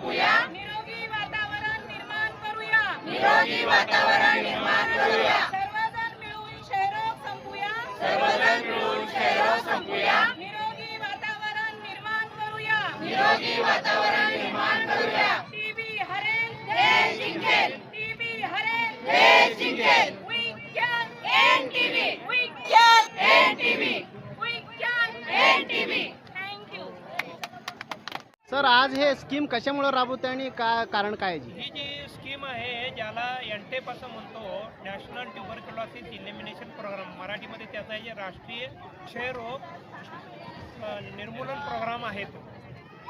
संपूया निरोगी वातावरण निर्माण करूया. निरोगी वातावरण निर्माण करूया. सर्वजण मिळून क्षयरोग संपूया. सर्वजण मिळून क्षयरोग संपूया. निरोगी वातावरण निर्माण करूया. निरोगी वातावरण निर्माण करूया. टीबी हरेल देश जिंकेल. सर आज हे स्कीम कशामुळे राबवते आणि का कारण काय आहे जी? ही जी स्कीम आहे ज्याला एनटेप असं म्हणतो नॅशनल ट्युबरक्युलॉसिस इलिमिनेशन प्रोग्राम मराठीमध्ये त्याचा आहे जे राष्ट्रीय क्षयरोग निर्मूलन प्रोग्राम आहे तो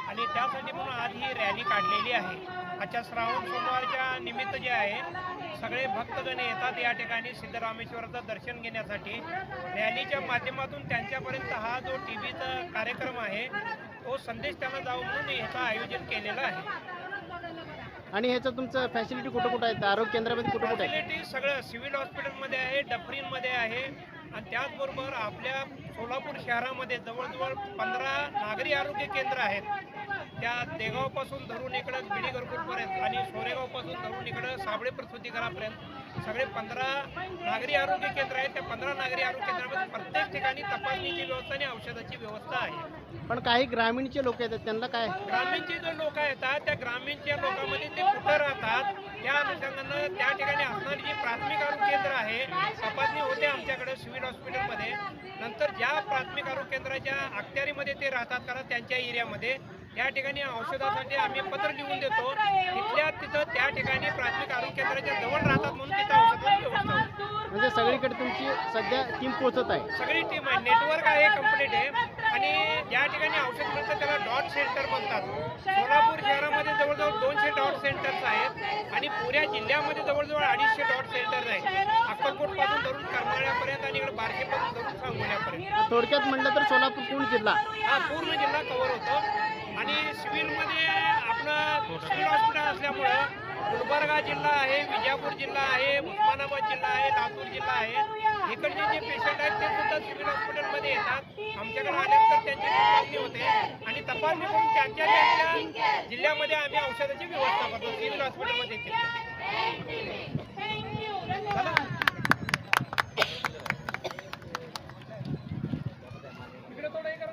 आणि त्यासाठी म्हणून आज ही रॅली काढलेली आहे. आजच्या श्रावण सोमवारच्या निमित्त जे आहे सगळे भक्तगण येतात या ठिकाणी सिद्धरामेश्वराचं दर्शन घेण्यासाठी. रॅलीच्या माध्यमातून त्यांच्यापर्यंत हा जो टी व्हीचा कार्यक्रम आहे तो संदेश त्यांना जाऊ म्हणून याचं आयोजन केलेलं आहे. आणि ह्याचं तुमचं फॅसिलिटी कुठं कुठं आहे? आरोग्य केंद्रामध्ये कुठं कुठं आहे? फॅसिलिटी सगळं सिव्हिल हॉस्पिटलमध्ये आहे डफरीनमध्ये आहे. आणि त्याचबरोबर आपल्या सोलापूर शहरामध्ये जवळजवळ पंधरा नागरी आरोग्य केंद्र आहेत. त्या देगावपासून धरून इकडं बिडी घरकुलपर्यंत आणि सोरेगावपासून धरून इकडं साबळे प्रसूतीघरापर्यंत सगळे पंधरा नागरी आरोग्य केंद्र आहेत. त्या पंधरा नागरी आरोग्य केंद्रामध्ये प्रत्येक ठिकाणी तपासणीची व्यवस्था आणि औषधाची व्यवस्था आहे. पण काही ग्रामीणचे लोक येतात त्यांना काय? ग्रामीणचे जे लोक येतात त्या ग्रामीणच्या लोकांमध्ये ते कुठं राहतात त्या अनुषंगानं त्या ठिकाणी असणारी जी प्राथमिक आरोग्य केंद्र आहे तपासणी होते आमच्याकडे सिव्हिल हॉस्पिटलमध्ये. नंतर ज्या प्राथमिक आरोग्य केंद्राच्या अखत्यारीमध्ये ते राहतात कारण त्यांच्या एरियामध्ये त्या ठिकाणी औषधासाठी आम्ही पत्र लिहून देतो. तिथल्या तिथं त्या ठिकाणी प्राथमिक आरोग्य केंद्राच्या जवळ राहतात म्हणून तिथं औषधाची व्यवस्था म्हणजे सगळीकडे तुमची सध्या टीम पोहोचत आहे. सगळी टीम आहे. नेटवर्क आहे कंप्लीट आहे. आणि ज्या ठिकाणी औषध मिळतं त्याला डॉट सेंटर म्हणतात. सोलापूर शहरामध्ये जवळजवळ दोनशे डॉट सेंटर्स आहेत. आणि पुऱ्या जिल्ह्यामध्ये जवळजवळ अडीचशे डॉट सेंटर्स आहेत. अक्कलकोटपासून धरून करमाळ्यापर्यंत आणि इकडे बारशेपासून धरून सांगोल्यापर्यंत. थोडक्यात म्हटलं तर सोलापूर पूर्ण जिल्हा. हा पूर्ण जिल्हा कव्हर होतो. आणि सिव्हिलमध्ये आपलं सिव्हिल हॉस्पिटल असल्यामुळं गुलबर्गा जिल्हा आहे विजापूर जिल्हा आहे उस्मानाबाद जिल्हा आहे लातूर जिल्हा आहे. इकडचे जे पेशंट आहेत ते सुद्धा सिव्हिल हॉस्पिटलमध्ये येतात. आमच्याकडे आल्यानंतर त्यांची तपासणी होते. आणि तपासणी करून त्यांच्या त्यांच्या जिल्ह्यामध्ये आम्ही औषधाची व्यवस्था करतो. सिव्हिल हॉस्पिटलमध्ये चला इकडे थोडं हे करा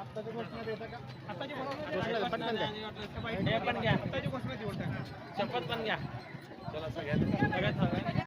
आताची घोषणा घोषणा पटकन द्या. शपथ पण घ्या. चला सगळ्यात सगळ्यात